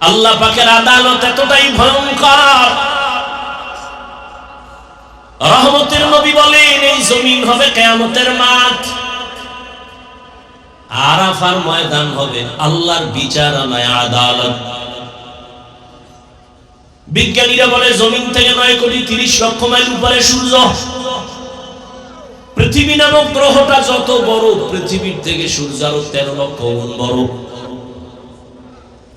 আল্লাহ পাকের আদালত এতটাই ভয়ঙ্কর। রহমতের নবী বলেন, এই জমিন হবে কেয়ামতের মাঠ। আরাফার ময়দান হবে আল্লাহর বিচারালয়, আদালত। বিজ্ঞানীরা বলে, জমিন থেকে নয় কোটি তিরিশ লক্ষ মাইল উপরে সূর্য। পৃথিবী নামক গ্রহটা যত বড়, পৃথিবীর থেকে সূর্য আরও তেরো লক্ষ গুণ বড়।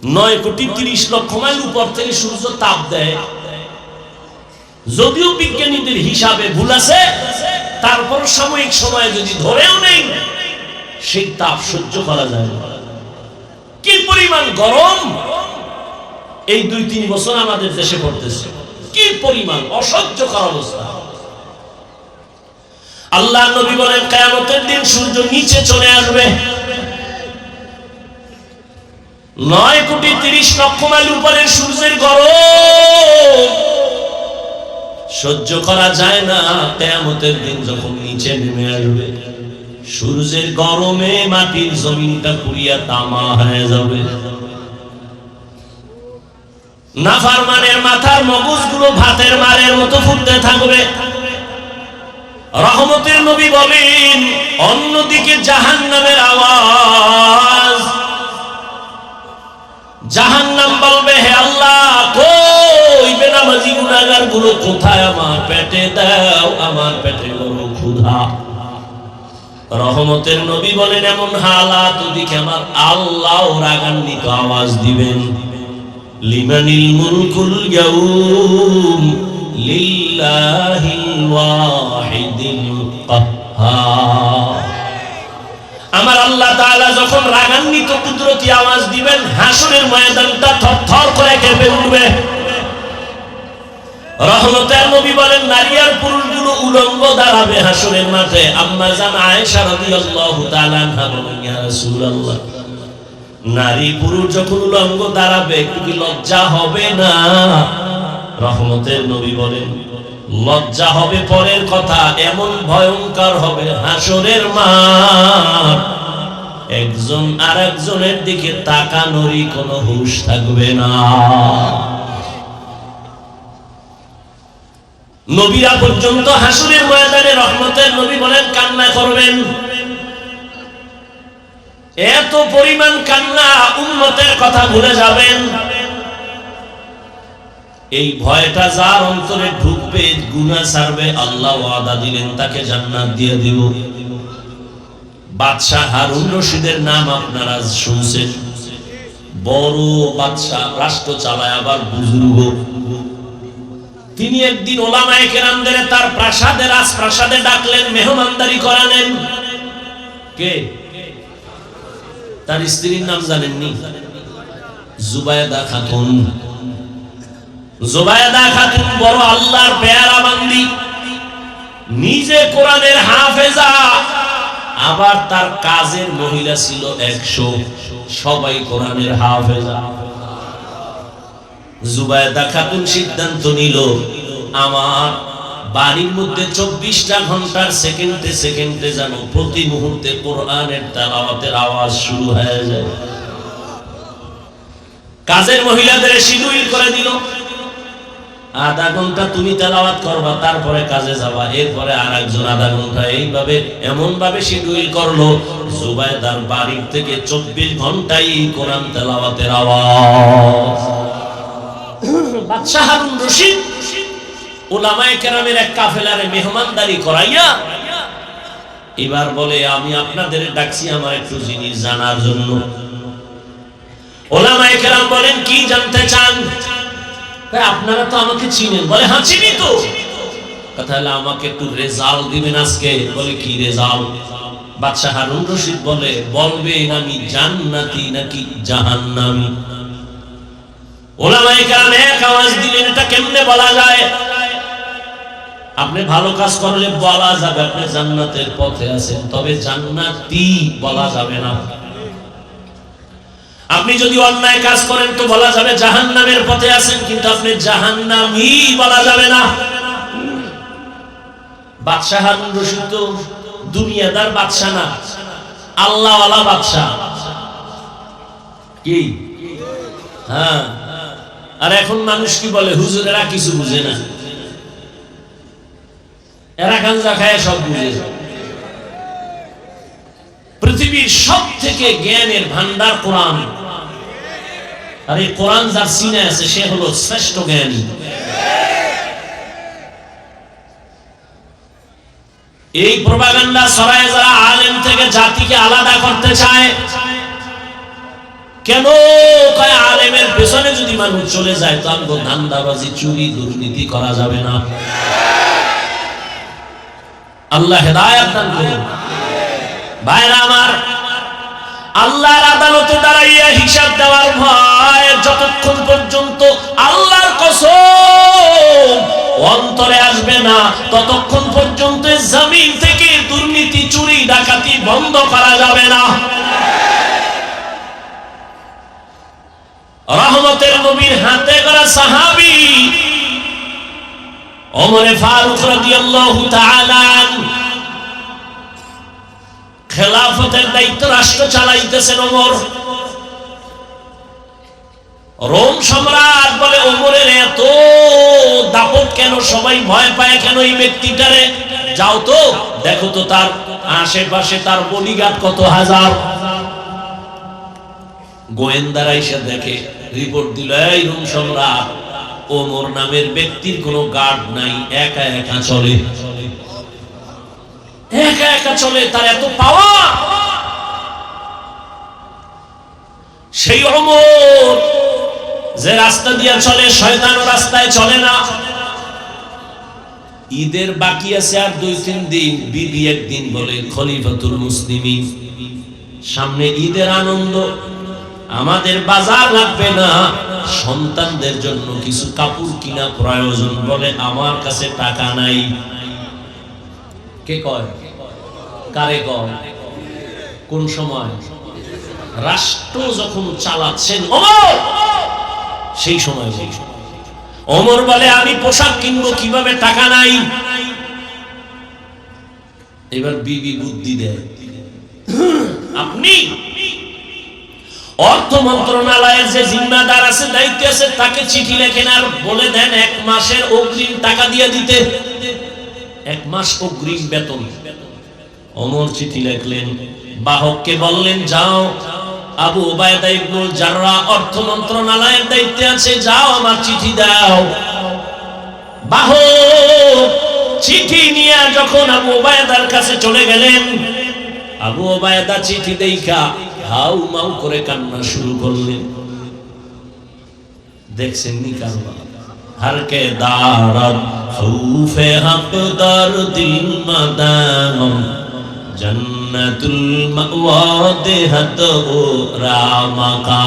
নয় কোটি তিরিশ লক্ষ মাইল উপর থেকে সূর্য তাপ দেয়। যদিও বিজ্ঞানীদের হিসাবে ভুল আছে তারপর সাময়িক সময়ে যদি ধরেও নেই, সেই তাপ সহ্য করা যায়। কি পরিমাণ গরম এই দুই তিন বছর আমাদের দেশে পড়তেছে। কি পরিমাণ অসহ্যকর অবস্থা। আল্লাহ নবী বলেন, কেয়ামতের দিন সূর্য নিচে চলে আসবে। নয় কোটি তিরিশ লক্ষ মাইল উপরের সূর্যের গরম। সহ্য করা যায় না, কেয়ামতের দিন যখন নিচে নেমে আসবে, সূর্যের গরমে মাটির জমিনটা পুড়িয়া তামা হয়ে যাবে। নাফারমানের মাথার মগজগুলো ভাতের মারের মতো ফুটতে থাকবে। রহমতের নবী বলেন, অন্যদিকে জাহান নামের আওয়াজ জাহান নাম বলবে, হে আল্লাহ, কই বেনামাজি গুনাগারগুলো কোথায় আমার পেটে? দাও আমার পেটে বড় ক্ষুধা। রহমতের নবী বলেন, এমন হালাত ওদিকে আমার আল্লাহ রাগান্বিত আওয়াজ দিবেন। লিমানিল মুলকুল ইয়াউম লিল্লাহিল ওয়াহিদিল কাহ্হার আমার আল্লাহ তাআলা যখন রাগান্বিত কুদরতি আওয়াজ দিবেন, হাসরের ময়দানটা থরথর করে কেঁপে উঠবে। রহমতের নবী বলেন, নারী আর পুরুষগুলো উলঙ্গ দাঁড়াবে হাসরের মাঠে। আম্মা জান আয়েশা রাদিয়াল্লাহু তাআলা আনহা বলেন, ইয়া রাসূলুল্লাহ, নারী পুরুষ যখন উলঙ্গ দাঁড়াবে, কি লজ্জা হবে না? রহমতের নবী বলেন, লজ্জা হবে পরের কথা, এমন ভয়ঙ্কর হবে হাসরের মাঠ। একজন আর একজনের দিকে তাকানোরই কোনো হুঁশ থাকবে না। নবীরা পর্যন্ত হাসুরের ময়দানে রহমতের নবী বলেন, কান্না করবেন। এত পরিমাণ কান্না উন্মতের কথা ভুলে যাবেন। এই ভয়টা যার অন্তরে ঢুকবে গুনা ছাড়বে, আল্লাহ ওয়াদা দিলেন, তাকে জান্নাত দিয়ে দিব। বাদশাহ হারুন রশিদের নাম আপনারা শুনছেন। বড় বাদশাহ রাষ্ট্র চালায় আবার বুজুর্গ। তিনি একদিন ওলামায়ে কেরামদের তার প্রাসাদে, রাজপ্রাসাদে ডাকলেন, মেহমানদারি করালেন। কে? তার স্ত্রীর নাম জানেননি? জুবায়দা খাতুন। জুবায়দা খাতুন বড় আল্লাহর পেয়ারা বান্দি নিজে কোরআনের হাফেজা। আবার তার কাজের মহিলা ছিল একশো। সবাই কোরআনের হাফেজা। জুবায়দা খাতুন সিদ্ধান্ত নিল, আমার বাড়ির মধ্যে চব্বিশটা ঘণ্টার সেকেন্ডে সেকেন্ডে যেন প্রতি মুহূর্তে কোরআনের তেলাওয়াতের আওয়াজ শুরু হয়ে যায়। কাজের মহিলাদের শিডিউল করে দিল। আধা ঘণ্টা তুমি তেলাওয়াত করবা, তারপরে কাজে যাবা, এরপরে আর একজন আধা ঘণ্টা এইভাবে এমন ভাবে শিডিউল করল, জুবায়দার বাড়ির থেকে চব্বিশ ঘন্টাই কোরআন তেলাওয়াতের আওয়াজ। বাদশাহ হারুন রশিদ ওলামায়ে কেরামের এক কাফেলারে মেহমানদারি করাইয়া, এবার বলে, আমি আপনাদের ডাকছি আমার একটু জিনিস জানার জন্য। ওলামায়ে কেরাম বলেন, কি জানতে চান? আপনারা তো আমাকে চিনেন। বলে হ্যাঁ চিনি তো। তাহলে আমাকে একটু রেজাল্ট দিবেন আজকে। বলে, কি রেজাল্ট বাদশাহ হারুন রশিদ বলে বলবেন আমি জান্নাতি নাকি জাহান্নামী? ওলামায়ে কেরাম এক আওয়াজ দিলেন, এটা কেমনে বলা যায়? আপনি ভালো কাজ করলে বলা যাবে, আপনি জান্নাতের পথে আছেন, তবে জান্নাতি বলা যাবে না। আপনি যদি অন্যায় কাজ করেন তো বলা যাবে জাহান্নামের পথে আছেন, কিন্তু আপনি জাহান্নামী বলা যাবে না। বাদশাহ হারুন রশিদ তো দুনিয়াদার বাদশাহ না, আল্লাহওয়ালা বাদশাহ। কি? হ্যাঁ। আর এখন মানুষ কি বলে? হুজুরেরা কিছু বুঝে না। এরা গাঞ্জা খায়, সব বুঝে। পৃথিবীর সব থেকে জ্ঞানের ভান্ডার কোরআন। আর এই কোরআন যার সিনে আছে, সে হলো শ্রেষ্ঠ জ্ঞানী। এই প্রপাগান্ডা ছড়ায় যারা আলেম থেকে জাতিকে আলাদা করতে চায়, কেন কয় আলেমের পেছনে যদি মানুষ চলে যায়, তো আমগো ধান্দাবাজি, চুরি, দুর্নীতি করা যাবে না। আল্লাহ হেদায়াত দান করুন। ভাইরা আমার, আল্লাহর আদালতে দাঁড়াইয়া হিসাব দেওয়ার ভয় যতক্ষণ পর্যন্ত আল্লাহর কসম অন্তরে আসবে না, ততক্ষণ পর্যন্ত জমিন থেকে দুর্নীতি, চুরি, ডাকাতি বন্ধ করা যাবে না। রহমতের নবীর হাতে করা সাহাবি ওমরে ফারুক রাদিয়াল্লাহু তাআলা খেলাফতের দায়িত্ব রাষ্ট্র চালাইতেছেন ওমর। রোম সম্রাট বলে, ওমরের এত দাপট কেন? সবাই ভয় পায় কেন এই ব্যক্তিটারে? যাও তো, দেখো তো তার আশেপাশে তার বডিগার্ড কত হাজার। গোয়েন্দারা এসে দেখে, রিপোর্ট দিল, এই রোম সম্রাট, ওমর নামের ব্যক্তির কোনো গার্ড নাই, একা একা চলে। একা একা চলে, তার এত পাওয়া সেই অমর যে রাস্তা দিয়ে চলে, শয়তান রাস্তায় চলে না। ঈদের বাকি আছে আর দুই, তিন দিন। বিবি একদিন বলে, খলিফাতুল মুসলিমিন, সামনে ঈদের আনন্দ। আমাদের বাজার লাগবে না। সন্তানদের জন্য কিছু কাপড় কিনা প্রয়োজন বলে আমার কাছে টাকা নাই। কে কয়? কারে কয়? কোন সময়? রাষ্ট্র যখন চালাচ্ছেন সেই সময় সেই সময় অমর বলে, আমি পোশাক কিনবো, কীভাবে টাকা নাই? এবার বিবি বুদ্ধি দেয়। আপনি? অর্থ মন্ত্রণালয়ের যে জিম্মাদার আছে, দায়িত্ব আছে, তাকে চিঠি লেখেন আর বলে দেন, এক মাসের অগ্রিম টাকা দিয়ে দিতে। এক মাস অগ্রিম বেতন। অমর চিঠি লিখলেন, বাহককে বললেন, যাও। আবু ওবায়দা ইবনুল জাররা অর্থ মন্ত্রণালয়ের দায়িত্বে আছে, যাও, আমার চিঠি দাও। বাহক, চিঠি নিয়ে যখন আবু ওবায়দার কাছে চলে গেলেন, আবু ওবায়দা চিঠি দেখা হাউ মাউ করে কান্না শুরু করলেন। দেখছেন নি কারবার ہر کے دارت خوف حق دار دل مدام جنت المعوا دیہت او رامکا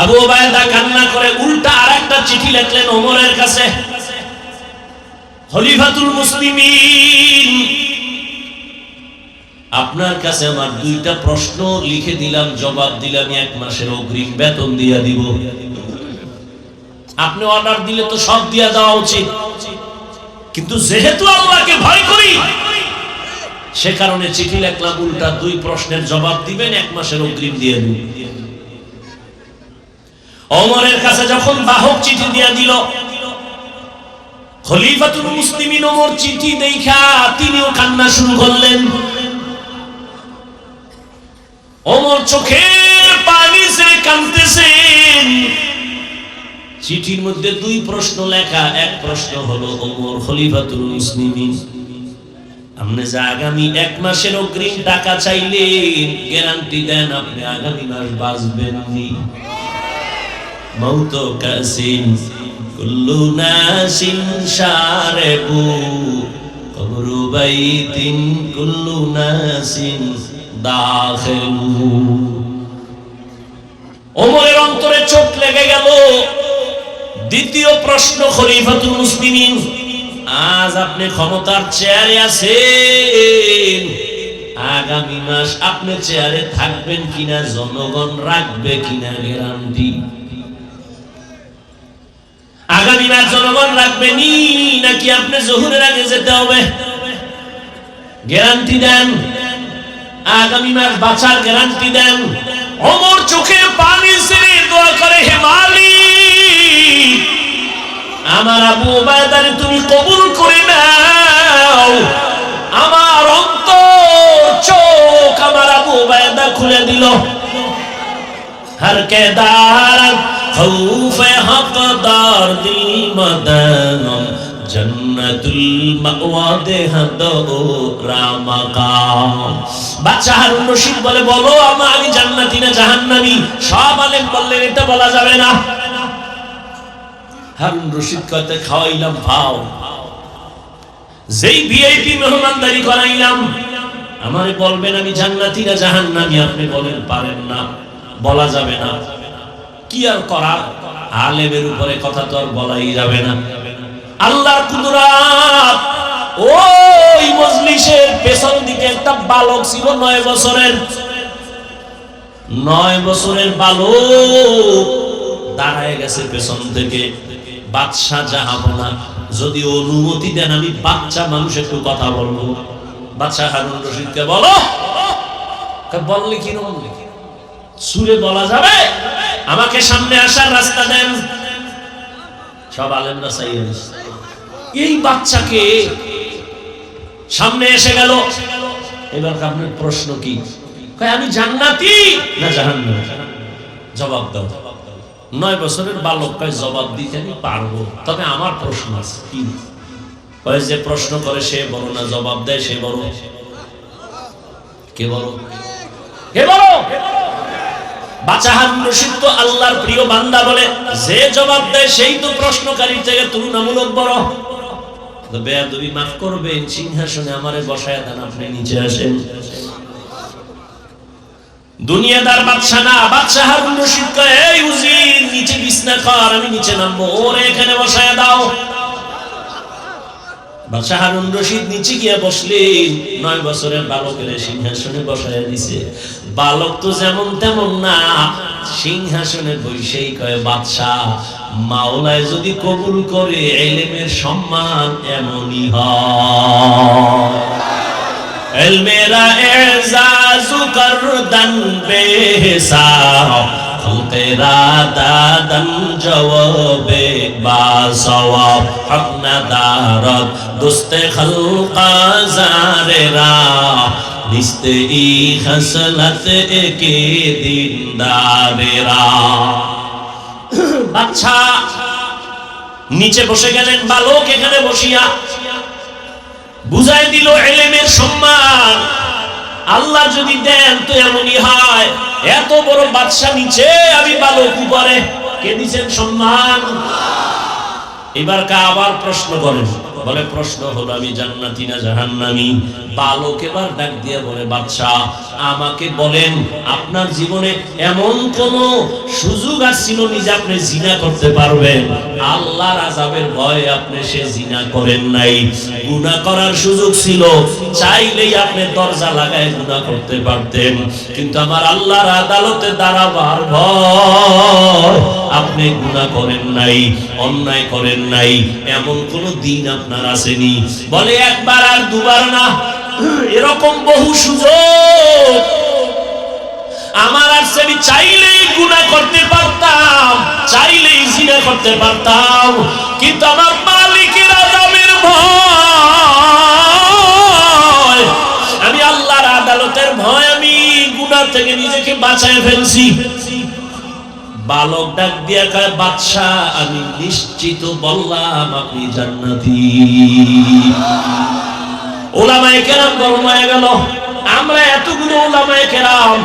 আবু ওবায়দা কান্না করে উল্টা আরেকটা চিঠি লিখলেন ওমরের কাছে। খলিফাতুল মুসলিমিন, আপনার কাছে আমার দুইটা প্রশ্ন লিখে দিলাম, জবাব দিলাম এক মাসের অগ্রিম বেতন দিয়া দিব। আপনি অর্ডার দিলে তো সব দিয়া দেওয়া উচিত। কিন্তু যেহেতু আল্লাহকে ভয় করি, সে কারণে চিঠি লেখলাম উল্টা দুই প্রশ্নের জবাব দিবেন, এক মাসের অগ্রিম দিয়ে দিন অমরের কাছে যখন বাহক চিঠি দিয়া দিল, খলিফাতুল মুসলিমিন ওমর চিঠি দেখা তিনিও কান্না শুরু করলেন। ওমর চোখের পানি ছেড়ে কাঁদতেছেন। চিঠির মধ্যে দুই প্রশ্ন লেখা। এক প্রশ্ন হলো, ওমর খলিফাতুল মুসলিমিন, আপনি যে আগামী এক মাসের অগ্রিম টাকা চাইলেন, গ্যারান্টি দেন আপনি আগামী মাস বাঁচবেন নি। মৌত কাসিন কুল্লু নাসিন শারেবু, কবরু বাইতিন কুল্লু নাসিন দাখিলু। ওমরের অন্তরে চোখ লেগে গেল। দ্বিতীয় প্রশ্ন, খলিফাতুল মুসলিমিন। আজ আপনি ক্ষমতার চেয়ারে আছেন। আগামী মাস আপনি চেয়ারে থাকবেন কিনা, জনগণ রাখবে কিনা গ্যারান্টি। আগামী মাস জনগণ রাখবে নি, নাকি আপনি জহুরের আগে যেতে হবে? গ্যারান্টি দেন। আগামী মাস বাঁচার গ্যারান্টি দেন। অমর চোখের পা আমার আবু বাদার তুমি কবুল করে নাও। আমার অন্ত চোখ আমার আবু বায়দা খুলে দিল। হর কে দার বলে, বলো আমি জান্নাতি না জাহান্নামি? সব আলেম বললেন, এটা বলা যাবে না। হারুন রশিদ কতে খাওয়াইলাম, ভাও। যেই ভিআইপি মেহমানদারি করাইলাম, আমারে বলবেন আমি জান্নাতি না জাহান্নামী? আপনি বলেন, পারেন না, বলা যাবে না। কি আর করা আলেমের উপরে কথা তো আর বলাই যাবে না। আল্লাহর কুদরাত, ওই মজলিসের পেছন দিকে একটা বালক ছিল নয় বছরের। নয় বছরের বালক দাঁড়ায় গেছে পেছন থেকে। বাদশাহ জাহাবনা যদি অনুমতি দেন, আমি বাচ্চা মানুষ একটু কথা বলব। বাদশাহ হারুন রশিদকে বলো। বললে কি রকম? সুরে বলা যাবে? আমাকে সামনে আসার রাস্তা দেন। সব আলেমরা দিছে। এই বাচ্চাকে সামনে এসে গেল। এবার আপনার প্রশ্ন কি? আমি জান্নাতি না জাহান্নামী? জবাব দাও। নয় বছরের বালক কয় জবাব দিতে আমি পারব। তবে আমার প্রশ্ন আছে, কি? যে প্রশ্ন করে, সে বড় না জবাব দেয়, সে বড়। কে বড়? কে তো সিংহাসনে আমারে বসায় আপনি নিচে আসেন। দুনিয়াদার বাদশা না বাদশা হারুন রশিদ কয়, এই উজির, নিচে বিছনা কর, আমি নিচে ওরে, এখানে বসায় দাও। বাদশাহ হারুন রশিদ নিচে গিয়া বসলেন। নয় বছরের বালকের সিংহাসনে বসায় দিছে। বালক তো যেমন তেমন না, সিংহাসনে বসেই কয়, বাদশাহ, মাওলায় যদি কবুল করে, এলেমের সম্মান এমনই হয়। এলমেরা এজাজু করদন বেহিসাব, খলকেরা দাদন জওয়াবে বা সওয়াব হক নাদারত দুস্তে খলকা জারেরা লিস্তে ই খসলত একে দিন দারেরা বাচ্চা নিচে বসে গেলেন, বালক এখানে বসিয়া বুঝাই দিল এলেমের সম্মান। আল্লাহ যদি দেন তো এমনই হয়। এত বড় বাদশা নিচে আমি বালক উপরে। কে দিচ্ছেন সম্মান? এবার কা আবার প্রশ্ন করেন। বলে, প্রশ্ন হলো, আমি জান্নাতি না জাহান্নামি? বালক এবার ডাক দিয়ে বলে, বাদশাহ, আমাকে বলেন, আপনার জীবনে এমন কোন সুযোগ আসছিল নি যে আপনি জিনা করতে পারবেন? আল্লাহর আযাবের ভয়ে আপনি সে জিনা করেন নাই। গুনাহ করার সুযোগ ছিল, চাইলেই আপনি দরজা লাগায় গুনাহ করতে পারতেন। কিন্তু আমার আল্লাহর আদালতে দাঁড়াবার ভয় আপনি গুনাহ করেন নাই, অন্যায় করেন নাই। এমন কোন দিন আপনার আসেনি। বলে একবার আর দুবার না। এরকম বহু সুযোগ। আমার আর আমি চাইলেই গুণা করতে পারতাম, চাইলেই জিনা করতে পারতাম। কিন্তু আমার মালিকের আদামের ভয়। আমি আল্লাহর আদালতের ভয় আমি গুনাহ থেকে নিজেকে বাঁচায় ফেলছি। বালক ডাক দিয়া কয়, বাদশাহ, আমি নিশ্চিত বললাম আপনি জান্নাতি। ওলামায়ে কেরাম গরম হয়ে গেল, আমরা এতগুলো ওলামায়ে কেরাম,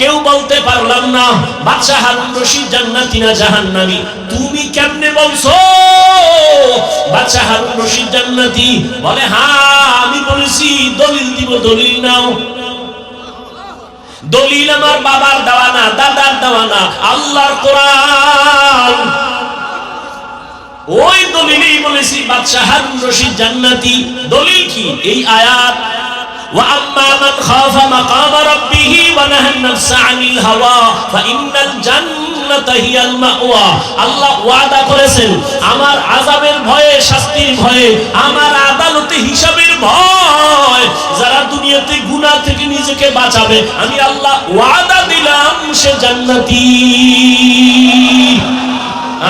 কেউ বলতে পারলাম না, বাদশাহ হারুন রশিদ জান্নাতি না জাহান্নামী? তুমি কেমনে বলছো? বাদশাহ হারুন রশিদ জান্নাতি বলে হ্যাঁ আমি বলেছি, দলিল দিব, দলিল নাও। দলিল আমার বাবার দেওয়া না দাদার দেওয়া না আল্লাহর কোরআন। ওই দলিলেই বলেছি, বাদশাহ জান্নাতি। দলিল কি? এই আয়াত وأما من خاف مقام ربه ونهى النفس عن الهوى فإن الجنة هي المأوى আল্লাহ ওয়াদা করেছেন আমার আযাবের ভয়ে শাস্তির ভয়ে আমার আদালতে হিসাবের ভয় যারা দুনিয়াতে গুনাহ থেকে নিজেকে বাঁচাবে আমি আল্লাহ ওয়াদা দিলাম সে জান্নাতি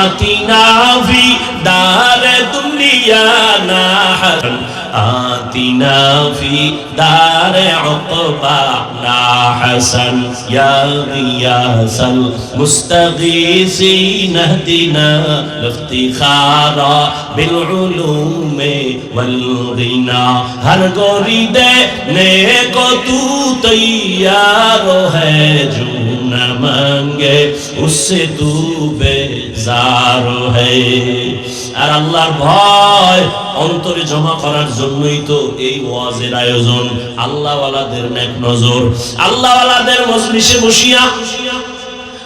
আতিনা ফি দার دنيانا حسن آتنا في دار عقبانا حسن يا غياث المستغيثين اهدنا لافتخارا بالعلوم والغنى ہر گوری دے نیک تو تیار ہے جو نہ مانگے اس سے تو بیزار ہے আর আল্লাহর ভয় অন্তরে জমা করার জন্যই তো এই ওয়াজের আয়োজন। আল্লাহওয়ালাদের নেক নজর। আল্লাহওয়ালাদের মজলিসে বসিয়া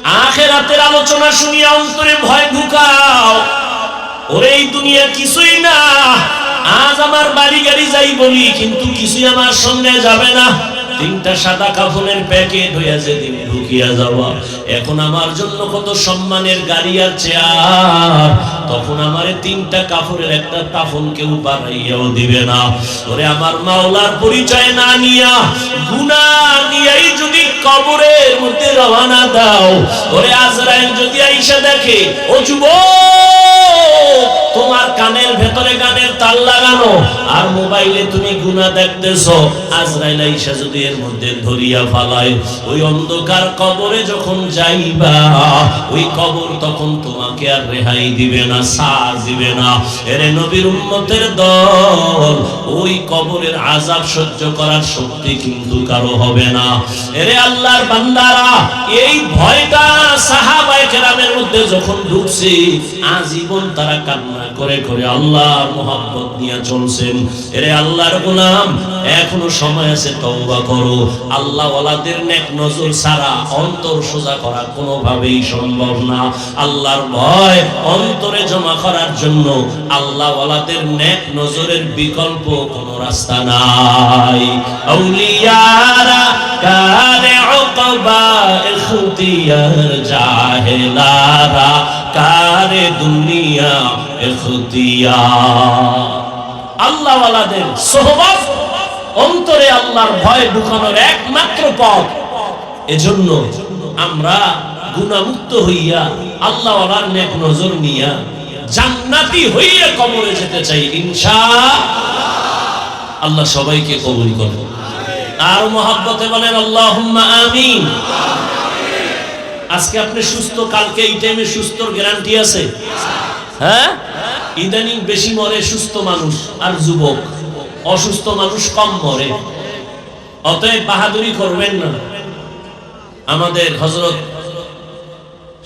আখেরাতের আলোচনা শুনিয়া অন্তরে ভয় ঢুকাও। ওরে, এই দুনিয়া কিছুই না। আজ আমার বাড়ি গাড়ি যাই বলি, কিন্তু কিছুই আমার সঙ্গে যাবে না। তিনটা সাদা কাফনের প্যাকেট হইয়া যেদিন ঢুকিয়া যাওয়া, এখন আমার জন্য কত সম্মানের গাড়ি আর চেয়ার। তখন আমারে তিনটা কাপড়ের একটা কাফন কেউ বানাইয়াও দিবে না। ওরে আমার মাওলার পরিচয় না নিয়া গুনা নিয়াই যদি কবরের মধ্যে রওনা দাও, ওরে আজরাইল যদি আইসা দেখে, ও যুবক! তোমার কানের ভেতরে গানের তাল লাগানো, আর মোবাইলে তুমি গুনা দেখতেছো। আজরাইল আইসা যদি এর মধ্যে ধরিয়া ফালায়, ওই অন্ধকার কবরে যখন যাইবা, ওই কবর তখন তোমাকে আর রেহাই দিবে না, সার দিবে না। এরে নবীর উম্মতের দল, ওই কবরের আজাব সহ্য করার শক্তি কিন্তু কারও হবে না। এরে আল্লাহর বান্দারা, এই ভয়টা সাহাবায়ে কেরামের মধ্যে যখন ঢুকছে, আজীবন তারা কান্না করে করে আল্লাহর মোহাব্বত নিয়ে চলছেন। এরে আল্লাহর গোলাম, এখনও সময় আছে, তওবা করো। আল্লাহ ওয়ালাদের নেক নজর ছাড়া অন্তর সোজা করা কোনোভাবেই সম্ভব না। আল্লাহর ভয় অন্তরে জমা করার জন্য আল্লাহ ওয়ালাদের নেক নজরের বিকল্প কোনো রাস্তা নাই। কারে দুনিয়া ইখতিয়ার। আল্লাহ ওয়ালাদের সোহবত অন্তরে আল্লাহর ভয় ঢুকানোর একমাত্র পথ। এজন্য আমরা গুণামুক্ত হইয়া আল্লাহ নেক নজর নিয়া জান্নাতি হইয়া কবরে যেতে চাই ইনশা আল্লাহ সবাইকে কবুল করুন। আর মহাব্বতে বলেন, আল্লাহুম্মা আমিন। আজকে আপনি সুস্থ, কালকে এই টাইমে সুস্থর গ্যারান্টি আছে? হ্যাঁ? ইদানিং বেশি মরে সুস্থ মানুষ আর যুবক। অসুস্থ মানুষ কম মরে। অতএব বাহাদুরি করবেন না। আমাদের হজরত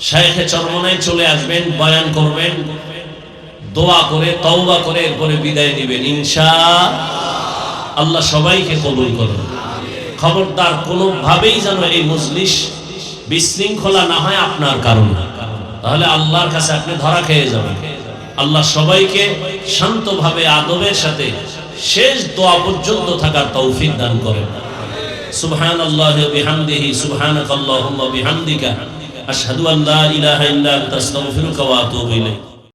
শায়েখে চরমনায় চলে আসবেন, বয়ান করবেন, দোয়া করে, তওবা করে, এরপরে বিদায় নেবেন ইনশা আল্লাহ সবাইকে কবুল করুন। খবরদার কোনোভাবেই যেন এই মজলিস বিশৃঙ্খলা না হয় আপনার কারণে। তাহলে আল্লাহর কাছে আপনি ধরা খেয়ে যাবেন। আল্লাহ সবাইকে শান্তভাবে আদবের সাথে শেষ দোয়া পর্যন্ত থাকার তৌফিক দান করেন। সুবহান আল্লাহ বিহামদিহি, সুবহানাকাল্লাহুম্মা বিহামদিকা, আশহাদু আল্লা ইলাহা ইল্লা আনতা, আস্তাগফিরুকা ওয়া আতুবু ইলাইক।